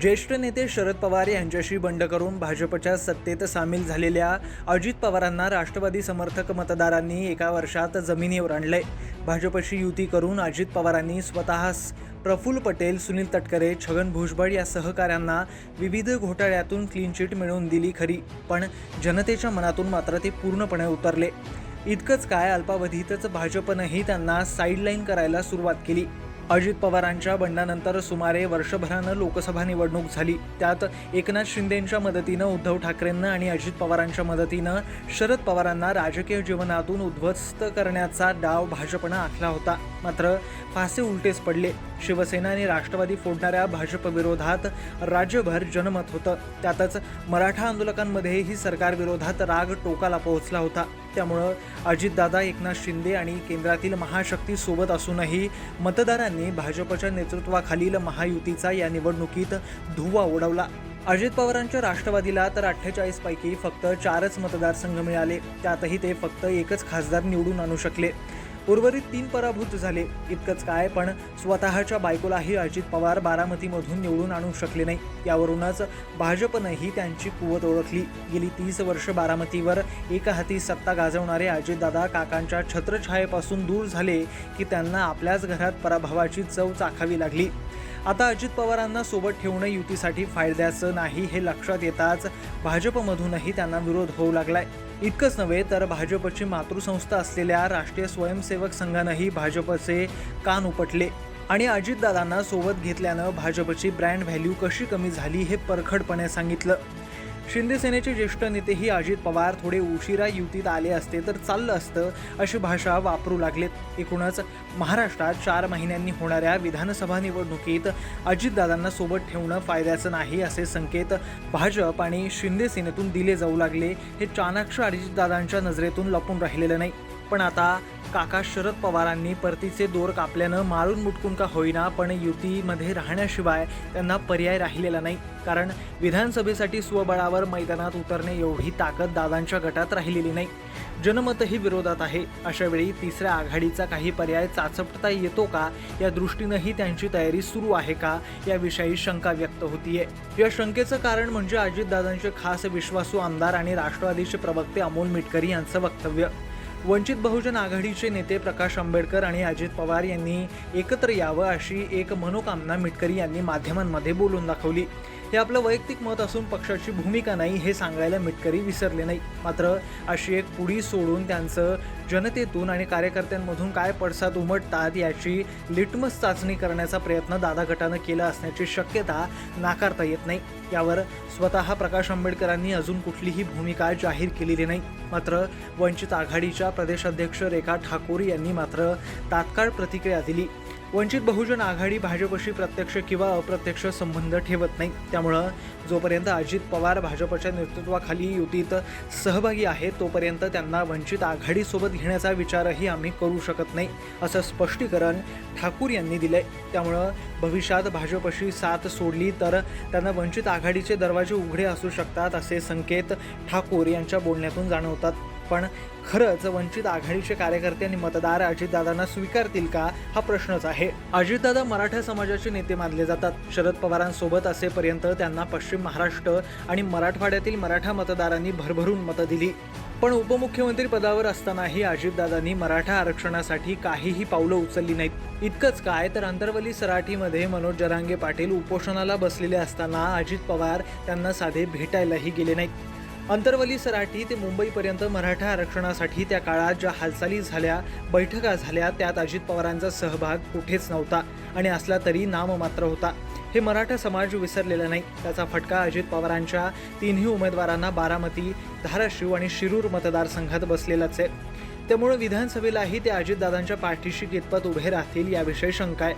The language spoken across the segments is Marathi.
ज्येष्ठ नेते शरद पवार यांच्याशी बंड करून भाजपच्या सत्तेत सामील झालेल्या अजित पवारांना राष्ट्रवादी समर्थक मतदारांनी एका वर्षात जमिनीवर आणलंय. भाजपशी युती करून अजित पवारांनी स्वतः प्रफुल्ल पटेल सुनील तटकरे छगन भुजबळ या सहकाऱ्यांना विविध घोटाळ्यातून क्लीन चिट मिळवून दिली खरी पण जनतेच्या मनातून मात्र ते पूर्णपणे उतरले. इतकंच काय अल्पावधीतच भाजपनंही त्यांना साईडलाईन करायला सुरुवात केली. अजित पवारांच्या बंडानंतर सुमारे वर्षभरानं लोकसभा निवडणूक झाली. त्यात एकनाथ शिंदेंच्या मदतीनं उद्धव ठाकरेंना आणि अजित पवारांच्या मदतीनं शरद पवारांना राजकीय जीवनातून उद्ध्वस्त करण्याचा डाव भाजपनं आखला होता. मात्र फासे उलटेच पडले. शिवसेना आणि राष्ट्रवादी फोडणाऱ्या भाजपविरोधात राज्यभर जनमत होतं. त्यातच मराठा आंदोलकांमध्येही सरकारविरोधात राग टोकाला पोहोचला होता. त्यामुळं अजितदादा एकनाथ शिंदे आणि केंद्रातील महाशक्ती सोबत असूनही मतदारांनी भाजपच्या नेतृत्वाखालील महायुतीचा या निवडणुकीत धुवा उडवला. अजित पवारांच्या राष्ट्रवादीला तर अठ्ठेचाळीस पैकी फक्त चारच मतदारसंघ मिळाले. त्यातही ते फक्त एकच खासदार निवडून आणू शकले. उर्वरित तीन पराभूत झाले. इतकंच काय पण स्वतःच्या बायकोलाही अजित पवार बारामतीमधून निवडून आणू शकले नाही. यावरूनच भाजपनंही त्यांची कुवत ओळखली. गेली तीस वर्ष बारामतीवर एका हाती सत्ता गाजवणारे अजितदादा काकांच्या छत्रछायेपासून दूर झाले की त्यांना आपल्याच घरात पराभवाची चव चाखावी लागली. आता अजित पवारांना सोबत ठेवणं युतीसाठी फायद्याचं नाही हे लक्षात येताच भाजपमधूनही त्यांना विरोध होऊ लागलाय. इतकंच नव्हे तर भाजपची मातृसंस्था असलेल्या राष्ट्रीय स्वयंसेवक संघानंही भाजपचे कान उपटले. आणि अजितदादांना सोबत घेतल्यानं भाजपची ब्रँड व्हॅल्यू कशी कमी झाली हे परखडपणे सांगितलं. शिंदे सेनेचे ज्येष्ठ नेतेही अजित पवार थोडे उशिरा युतीत आले असते तर चाललं असतं अशी भाषा वापरू लागलेत. एकूणच महाराष्ट्रात चार महिन्यांनी होणाऱ्या विधानसभा निवडणुकीत अजितदादांना सोबत ठेवणं फायद्याचं नाही असे संकेत भाजप आणि शिंदे सेनेतून दिले जाऊ लागले. हे चाणाक्ष अजितदादांच्या नजरेतून लपून राहिलेलं नाही. पण आता काका शरद पवारांनी परतीचे दोर कापल्यानं मारून मुटकून का होईना पण युतीमध्ये राहण्याशिवाय त्यांना पर्याय राहिलेला नाही. कारण विधानसभेसाठी स्वबळावर मैदानात उतरणे एवढी ताकद दादांच्या गटात राहिलेली नाही. जनमतही विरोधात आहे. अशावेळी तिसऱ्या आघाडीचा काही पर्याय चाचपटता येतो का या दृष्टीनंही त्यांची तयारी सुरू आहे का याविषयी शंका व्यक्त होतीये. या शंकेचं कारण म्हणजे अजितदादांचे खास विश्वासू आमदार आणि राष्ट्रवादीचे प्रवक्ते अमोल मिटकरी यांचं वक्तव्य. वंचित बहुजन आघाडीचे नेते प्रकाश आंबेडकर आणि अजित पवार यांनी एकत्र यावं अशी एक मनोकामना मिटकरी यांनी माध्यमांमध्ये बोलून दाखवली. हे आपलं वैयक्तिक मत असून पक्षाची भूमिका नाही हे सांगायला मिटकरी विसरले नाही. मात्र अशी एक पुढी सोडून त्यांचं जनतेतून आणि कार्यकर्त्यांमधून काय पडसाद उमटतात याची लिटमस चाचणी करण्याचा प्रयत्न दादा गटानं केला असण्याची शक्यता नाकारता येत नाही. यावर स्वतः प्रकाश आंबेडकरांनी अजून कुठलीही भूमिका जाहीर केलेली नाही. मात्र वंचित आघाडीच्या प्रदेशाध्यक्ष रेखा ठाकूर यांनी मात्र तात्काळ प्रतिक्रिया दिली. वंचित बहुजन आघाडी भाजपशी प्रत्यक्ष किंवा अप्रत्यक्ष संबंध ठेवत नाही. त्यामुळं जोपर्यंत अजित पवार भाजपच्या नेतृत्वाखाली युतीत सहभागी आहेत तोपर्यंत त्यांना वंचित आघाडीसोबत घेण्याचा विचारही आम्ही करू शकत नाही असं स्पष्टीकरण ठाकूर यांनी दिलंय. त्यामुळं भविष्यात भाजपशी साथ सोडली तर त्यांना वंचित आघाडीचे दरवाजे उघडे असू शकतात असे संकेत ठाकूर यांच्या बोलण्यातून जाणवतात. पण खरंच वंचित आघाडीचे कार्यकर्ते आणि मतदार अजितदादांना स्वीकारतील का? हा प्रश्नच आहे. अजितदादा मराठा समाजाचे नेते मानले जातात. शरद पवारांसोबत असेपर्यंत त्यांना पश्चिम महाराष्ट्र आणि मराठवाड्यातील मराठा मतदारांनी भरभरून मतं दिली. पण उपमुख्यमंत्री पदावर असतानाही अजितदादांनी मराठा आरक्षणासाठी काहीही पावलं उचलली नाहीत. इतकंच काय तर अंतरवली सराठीमध्ये मनोज जरांगे पाटील उपोषणाला बसलेले असताना अजित पवार त्यांना साधे भेटायलाही गेले नाहीत. अंतरवली सराठी ते मुंबईपर्यंत मराठा आरक्षणासाठी त्या काळात ज्या हालचाली झाल्या बैठका झाल्या त्यात अजित पवारांचा सहभाग कुठेच नव्हता आणि असला तरी नाममात्र होता. हे मराठा समाज विसरलेला नाही. त्याचा फटका अजित पवारांच्या तिन्ही उमेदवारांना बारामती धाराशिव आणि शिरूर मतदारसंघात बसलेलाच आहे. त्यामुळे विधानसभेलाही ते अजितदादांच्या पाठीशी कितपत उभे राहतील याविषयी शंका आहे.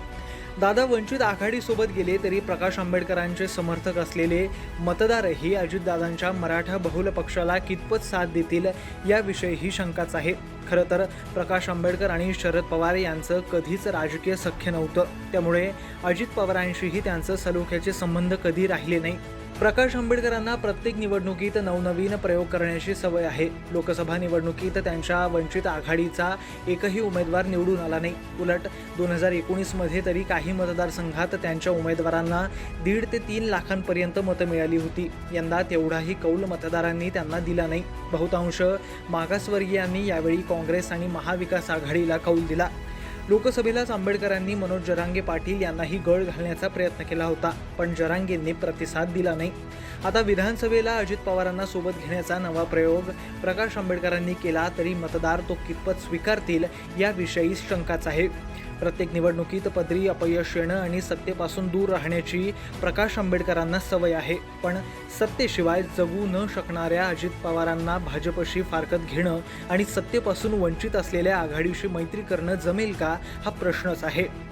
दादा वंचित आघाडीसोबत गेले तरी प्रकाश आंबेडकरांचे समर्थक असलेले मतदारही अजितदादांच्या मराठा बहुल पक्षाला कितपत साथ देतील याविषयी ही शंकाच आहे. खरं तर प्रकाश आंबेडकर आणि शरद पवार यांचं कधीच राजकीय सख्य नव्हतं. त्यामुळे अजित पवारांशीही त्यांचं सलोख्याचे संबंध कधी राहिले नाही. प्रकाश आंबेडकरांना प्रत्येक निवडणुकीत नवनवीन प्रयोग करण्याची सवय आहे. लोकसभा निवडणुकीत त्यांच्या वंचित आघाडीचा एकही उमेदवार निवडून आला नाही. उलट दोन हजार एकोणीसमध्ये तरी काही मतदारसंघात त्यांच्या उमेदवारांना दीड ते तीन लाखांपर्यंत मतं मिळाली होती. यंदा तेवढाही कौल मतदारांनी त्यांना दिला नाही. बहुतांश मागासवर्गीयांनी यावेळी काँग्रेस आणि महाविकास आघाडीला कौल दिला. लोकसभेलाच आंबेडकरांनी मनोज जरांगे पाटील यांनाही गळ घालण्याचा प्रयत्न केला होता पण जरांगेंनी प्रतिसाद दिला नाही. आता विधानसभेला अजित पवारांना सोबत घेण्याचा नवा प्रयोग प्रकाश आंबेडकरांनी केला तरी मतदार तो कितपत स्वीकारतील याविषयी शंकाच आहे. प्रत्येक निवडणुकीत पदरी अपयश येणं आणि सत्तेपासून दूर राहण्याची प्रकाश आंबेडकरांना सवय आहे. पण सत्तेशिवाय जगू न शकणाऱ्या अजित पवारांना भाजपशी फारकत घेणं आणि सत्तेपासून वंचित असलेल्या आघाडीशी मैत्री करणं जमेल का? हा प्रश्नच आहे.